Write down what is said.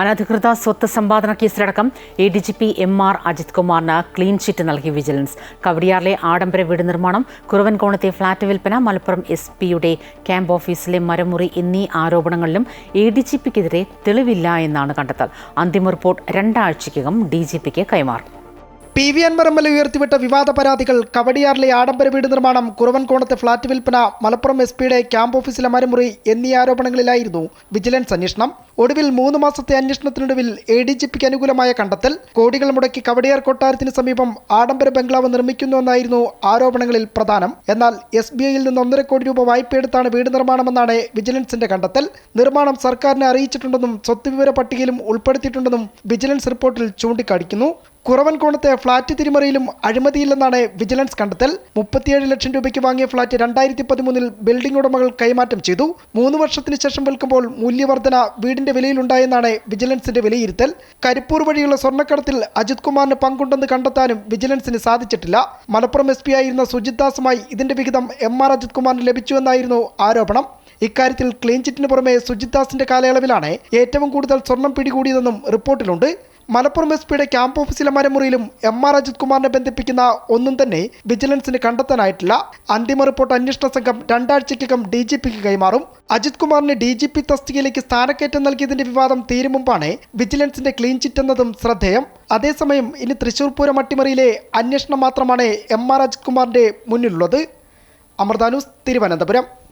അനധികൃത സ്വത്ത് സമ്പാദന കേസിലടക്കം A D G P M R Ajith കുമാറിന് ക്ലീൻ ചിറ്റ് നൽകി വിജിലൻസ് കവടിയാറിലെ ആഡംബര വീട് നിർമ്മാണം കുറുവൻകോണത്തെ ഫ്ളാറ്റ് വിൽപ്പന മലപ്പുറം എസ് പിയുടെ ക്യാമ്പ് ഓഫീസിലെ മരമുറി എന്നീ ആരോപണങ്ങളിലും എ ഡി ജി പിക്കെതിരെ തെളിവില്ല എന്നാണ് കണ്ടെത്തൽ. അന്തിമ റിപ്പോർട്ട് രണ്ടാഴ്ചയ്ക്കകം ഡി ജി പിക്ക് കൈമാറും. പി വി അൻവർ ഉയർത്തിവിട്ട വിവാദ പരാതികൾ കവടിയാറിലെ ആഡംബര വീട് നിർമ്മാണം കുറവൻകോണത്തെ ഫ്ളാറ്റ് വിൽപ്പന മലപ്പുറം എസ് പിയുടെ ക്യാമ്പ് ഓഫീസിലെ മരമുറി എന്നീ ആരോപണങ്ങളിലായിരുന്നു വിജിലൻസ് അന്വേഷണം. ഒടുവിൽ മൂന്ന് മാസത്തെ അന്വേഷണത്തിനൊടുവിൽ എ ഡി ജി പിക്ക് അനുകൂലമായ കണ്ടെത്തൽ. കോടികൾ മുടക്കി കവടിയാർ കൊട്ടാരത്തിന് സമീപം ആഡംബര ബംഗ്ലാവ് നിർമ്മിക്കുന്നുവെന്നായിരുന്നു ആരോപണങ്ങളിൽ പ്രധാനം. എന്നാൽ എസ് ബി ഐയിൽ നിന്ന് ഒന്നര കോടി രൂപ വായ്പയെടുത്താണ് വീട് നിർമ്മാണമെന്നാണ് വിജിലൻസിന്റെ കണ്ടെത്തൽ. നിർമ്മാണം സർക്കാരിനെ അറിയിച്ചിട്ടുണ്ടെന്നും സ്വത്ത് വിവര പട്ടികയിലും ഉൾപ്പെടുത്തിയിട്ടുണ്ടെന്നും വിജിലൻസ് റിപ്പോർട്ടിൽ ചൂണ്ടിക്കാണിക്കുന്നു. കുറവൻകോണത്തെ ഫ്ളാറ്റ് തിരിമറിയിലും അഴിമതിയില്ലെന്നാണ് വിജിലൻസ് കണ്ടെത്തൽ. മുപ്പത്തിയേഴ് ലക്ഷം രൂപയ്ക്ക് വാങ്ങിയ ഫ്ളാറ്റ് രണ്ടായിരത്തി പതിമൂന്നിൽ ബിൽഡിംഗ് ഉടമകൾ കൈമാറ്റം ചെയ്തു. മൂന്ന് വർഷത്തിന് ശേഷം വിൽക്കുമ്പോൾ മൂല്യവർധന വീടിന്റെ വിലയിലുണ്ടായെന്നാണ് വിജിലൻസിന്റെ വിലയിരുത്തൽ. കരിപ്പൂർ വഴിയുള്ള സ്വർണക്കടത്തിൽ അജിത് കുമാറിന് പങ്കുണ്ടെന്ന് കണ്ടെത്താനും വിജിലൻസിന് സാധിച്ചിട്ടില്ല. മലപ്പുറം എസ് പി ആയിരുന്ന സുജിത് ദാസുമായി ഇതിന്റെ വിഹിതം എം ആർ അജിത് കുമാറിന് ലഭിച്ചുവെന്നായിരുന്നു ആരോപണം. ഇക്കാര്യത്തിൽ ക്ലീൻ ചിറ്റിന് പുറമെ സുജിത് ദാസിന്റെ കാലയളവിലാണ് ഏറ്റവും കൂടുതൽ സ്വർണം പിടികൂടിയതെന്നും റിപ്പോർട്ടിലുണ്ട്. മലപ്പുറം എസ് പിയുടെ ക്യാമ്പ് ഓഫീസിലെ മരമുറിയിലും എം ആർ അജിത് കുമാറിനെ ബന്ധിപ്പിക്കുന്ന ഒന്നും തന്നെ വിജിലൻസിന് കണ്ടെത്താനായിട്ടില്ല. അന്തിമ റിപ്പോർട്ട് അന്വേഷണ സംഘം രണ്ടാഴ്ചയ്ക്കകം ഡി ജി പിക്ക് കൈമാറും. അജിത് കുമാറിന് ഡി ജി പി തസ്തികയിലേക്ക് സ്ഥാനക്കയറ്റം നൽകിയതിന്റെ വിവാദം തീരും മുമ്പാണ് വിജിലൻസിന്റെ ക്ലീൻ ചിറ്റ് എന്നതും ശ്രദ്ധേയം. അതേസമയം ഇനി തൃശൂർ പൂരം അട്ടിമറിയിലെ അന്വേഷണം മാത്രമാണ് എം ആർ അജിത് കുമാറിന്റെ മുന്നിലുള്ളത്. അമൃതാനൂസ് തിരുവനന്തപുരം.